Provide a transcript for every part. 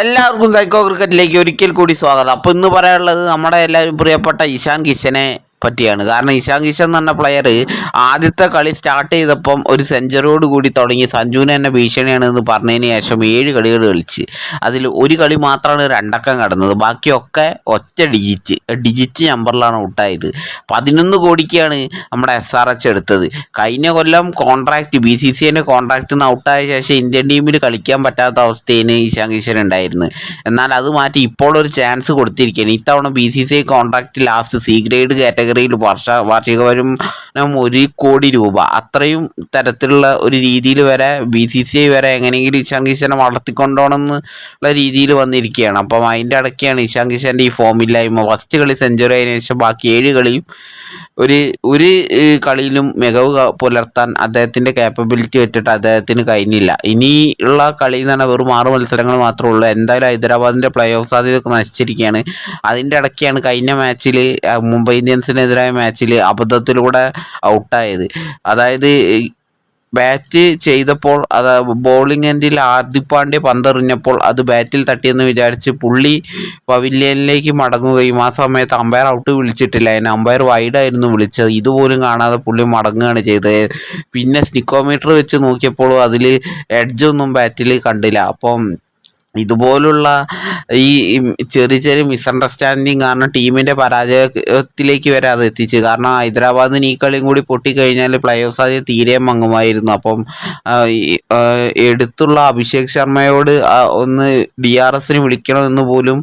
എല്ലാവർക്കും സൈക്കോ ക്രിക്കറ്റിലേക്ക് ഒരിക്കൽ കൂടി സ്വാഗതം. അപ്പോൾ ഇന്ന് പറയാനുള്ളത് നമ്മുടെ എല്ലാവരും പ്രിയപ്പെട്ട ഇഷാൻ കിഷനെ പറ്റിയാണ്. കാരണം ഇഷാൻ കിഷൻ എന്ന് പറഞ്ഞ പ്ലെയർ ആദ്യത്തെ കളി സ്റ്റാർട്ട് ചെയ്തപ്പം ഒരു സെഞ്ചറിയോട് കൂടി തുടങ്ങി സഞ്ജുവിന് തന്നെ ഭീഷണിയാണ് എന്ന് പറഞ്ഞതിന് ശേഷം ഏഴ് കളികൾ കളിച്ച്. അതിൽ ഒരു കളി മാത്രമാണ് രണ്ടക്കം കടന്നത്. ബാക്കിയൊക്കെ ഒറ്റ ഡിജിറ്റ് ഡിജിറ്റ് നമ്പറിലാണ് ഔട്ടായത്. പതിനൊന്ന് കോടിക്കാണ് നമ്മുടെ എസ് ആർ എച്ച് എടുത്തത്. കഴിഞ്ഞ കൊല്ലം കോൺട്രാക്റ്റ് ബി സി സി എന്റെ കോൺട്രാക്റ്റിൽ നിന്ന് ഔട്ടായ ശേഷം ഇന്ത്യൻ ടീമിൽ കളിക്കാൻ പറ്റാത്ത അവസ്ഥയാണ് ഇഷാൻ കിഷൻ ഉണ്ടായിരുന്നു എന്നാൽ അത് മാറ്റി ഇപ്പോൾ ഒരു ചാൻസ് കൊടുത്തിരിക്കുകയാണ്. ഇത്തവണ B C C I contract last C grade കാറ്റഗറിയിൽ വർഷ വാർഷിക വരുമാനം ഒരു കോടി രൂപ. അത്രയും തരത്തിലുള്ള ഒരു രീതിയിൽ വരെ ബി സി സി ഐ വരെ എങ്ങനെയെങ്കിലും ഇഷാൻ കിഷനെ വളർത്തിക്കൊണ്ടോണമെന്നുള്ള രീതിയിൽ വന്നിരിക്കുകയാണ്. അപ്പം അതിന്റെ അടക്കെയാണ് ഇഷാൻ കിഷന്റെ ഈ ഫോമില്ലായ്മ ഫസ്റ്റ് കളി സെഞ്ചുറി ആയതിനു ശേഷം ബാക്കി ഏഴ് കളിയും ഒരു ഒരു കളിയിലും മികവ് പുലർത്താൻ അദ്ദേഹത്തിന്റെ കേപ്പബിലിറ്റി വെച്ചിട്ട് അദ്ദേഹത്തിന് കഴിഞ്ഞില്ല. ഇനി ഉള്ള കളി എന്ന് വെറും ആറ് മത്സരങ്ങൾ മാത്രമേ ഉള്ളൂ. എന്തായാലും ഹൈദരാബാദിന്റെ പ്ലേ ഓഫ് സാധ്യതയൊക്കെ നശിച്ചിരിക്കുകയാണ്. അതിന്റെ ഇടയ്ക്കാണ് കഴിഞ്ഞ മാച്ചിൽ മുംബൈ ഇന്ത്യൻസിനെതിരായ മാച്ചിൽ അബദ്ധത്തിലൂടെ ഔട്ടായത് അതായത് ബാറ്റ് ചെയ്തപ്പോൾ അത് ബോളിംഗ് എൻഡിൽ ഹാർദിക് പാണ്ഡ്യ പന്തെറിഞ്ഞപ്പോൾ അത് ബാറ്റിൽ തട്ടിയെന്ന് വിചാരിച്ച് പുള്ളി പവിലിയനിലേക്ക് മടങ്ങുകയും ആ സമയത്ത് അമ്പയർ ഔട്ട് വിളിച്ചിട്ടില്ല. അതിന് അമ്പയർ വൈഡായിരുന്നു വിളിച്ചത്. ഇതുപോലും കാണാതെ പുള്ളി മടങ്ങുകയാണ് ചെയ്തത്. പിന്നെ സ്നിക്കോമീറ്റർ വെച്ച് നോക്കിയപ്പോൾ അതിൽ എഡ്ജൊന്നും ബാറ്റിൽ കണ്ടില്ല. അപ്പം ഇതുപോലുള്ള ഈ ചെറിയ ചെറിയ മിസ്അണ്ടർസ്റ്റാൻഡിങ് കാരണം ടീമിന്റെ പരാജയത്തിലേക്ക് വരെ അത് എത്തിച്ച്. കാരണം ഹൈദരാബാദിന് ഈ കളിയും കൂടി പൊട്ടിക്കഴിഞ്ഞാൽ പ്ലേ ഓഫ് സാധ്യത തീരെ മങ്ങുമായിരുന്നു. അപ്പം എടുത്തുള്ള അഭിഷേക് ശർമ്മയോട് ഒന്ന് ഡി ആർ എസിന് വിളിക്കണമെന്ന് പോലും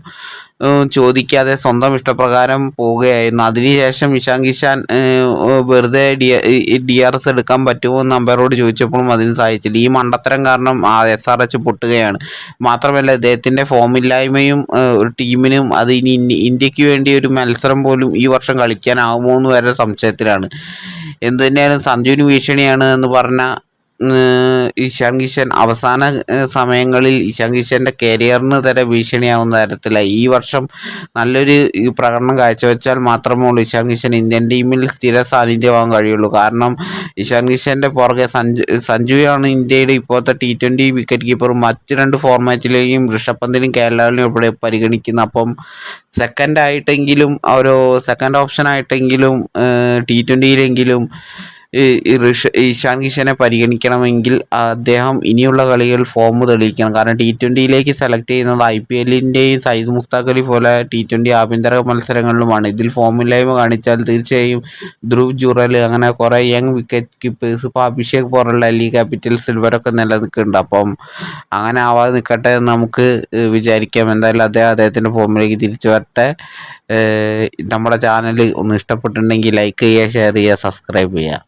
ചോദിക്കാതെ സ്വന്തം ഇഷ്ടപ്രകാരം പോവുകയായിരുന്നു. അതിനുശേഷം ഇഷാൻ കിഷാൻ വെറുതെ ഡി ഡി ആർ എസ് എടുക്കാൻ പറ്റുമോ എന്ന് അമ്പയറോട് ചോദിച്ചപ്പോഴും അതിന് സാധിച്ചില്ല ഈ മണ്ടത്തരം കാരണം ആ എസ് ആർ എച്ച് പൊട്ടുകയാണ്. മാത്രമല്ല ഇദ്ദേഹത്തിന്റെ ഫോമില്ലായ്മയും ഒരു ടീമിനും അത് ഇനി ഇന്ത്യയ്ക്ക് വേണ്ടി ഒരു മത്സരം പോലും ഈ വർഷം കളിക്കാനാവുമോ എന്ന് വരെ സംശയത്തിലാണ്. എന്തു തന്നെയായാലും സഞ്ജുവിന് ഭീഷണിയാണ് എന്ന് പറഞ്ഞ ഇഷാൻ കിഷൻ അവസാന സമയങ്ങളിൽ ഇഷാൻ കിഷന്റെ കരിയറിന് തന്നെ ഭീഷണിയാവുന്ന തരത്തിലായി ഈ വർഷം നല്ലൊരു പ്രകടനം കാഴ്ചവെച്ചാൽ മാത്രമേ ഉള്ളൂ ഇഷാൻ കിഷൻ ഇന്ത്യൻ ടീമിൽ സ്ഥിര സാന്നിധ്യമാകാൻ കഴിയുള്ളൂ. കാരണം ഇഷാൻ കിഷന്റെ പുറകെ സഞ്ജു സഞ്ജുവാണ് ഇന്ത്യയുടെ ഇപ്പോഴത്തെ ടി ട്വന്റി വിക്കറ്റ് കീപ്പറും മറ്റ് രണ്ട് ഫോർമാറ്റിലെയും ഋഷഭ് പന്തിനും കേരളാവിനും ഇവിടെ പരിഗണിക്കുന്നു. അപ്പം സെക്കൻഡ് ആയിട്ടെങ്കിലും ഒരു സെക്കൻഡ് ഓപ്ഷൻ ആയിട്ടെങ്കിലും ടി ട്വന്റിയിലെങ്കിലും ഇഷാൻ കിഷനെ പരിഗണിക്കണമെങ്കിൽ അദ്ദേഹം ഇനിയുള്ള കളികൾ ഫോം തെളിയിക്കണം. കാരണം ടി ട്വന്റിയിലേക്ക് സെലക്ട് ചെയ്യുന്നത് ഐ പി എല്ലിന്റെയും സയ്യിദ് മുസ്താഖ് അലി പോലെ ടി ട്വന്റി ആഭ്യന്തര മത്സരങ്ങളിലുമാണ്. ഇതിൽ ഫോമില്ലായ്മ കാണിച്ചാൽ തീർച്ചയായും ധ്രുവ് ജുറൽ അങ്ങനെ കുറേ യങ് വിക്കറ്റ് കീപ്പേഴ്സ് ഇപ്പോൾ അഭിഷേക് പോലുള്ള ഡൽഹി ക്യാപിറ്റൽസ് ഇവരൊക്കെ നിലനിൽക്കുന്നുണ്ട്. അപ്പം അങ്ങനെ ആവാതെ നിൽക്കട്ടെ എന്ന് നമുക്ക് വിചാരിക്കാം. എന്തായാലും അദ്ദേഹം അദ്ദേഹത്തിന്റെ ഫോമിലേക്ക് തിരിച്ചു വരട്ടെ. നമ്മുടെ ചാനൽ ഒന്ന് ഇഷ്ടപ്പെട്ടിട്ടുണ്ടെങ്കിൽ ലൈക്ക് ചെയ്യുക ഷെയർ ചെയ്യുക സബ്സ്ക്രൈബ് ചെയ്യുക.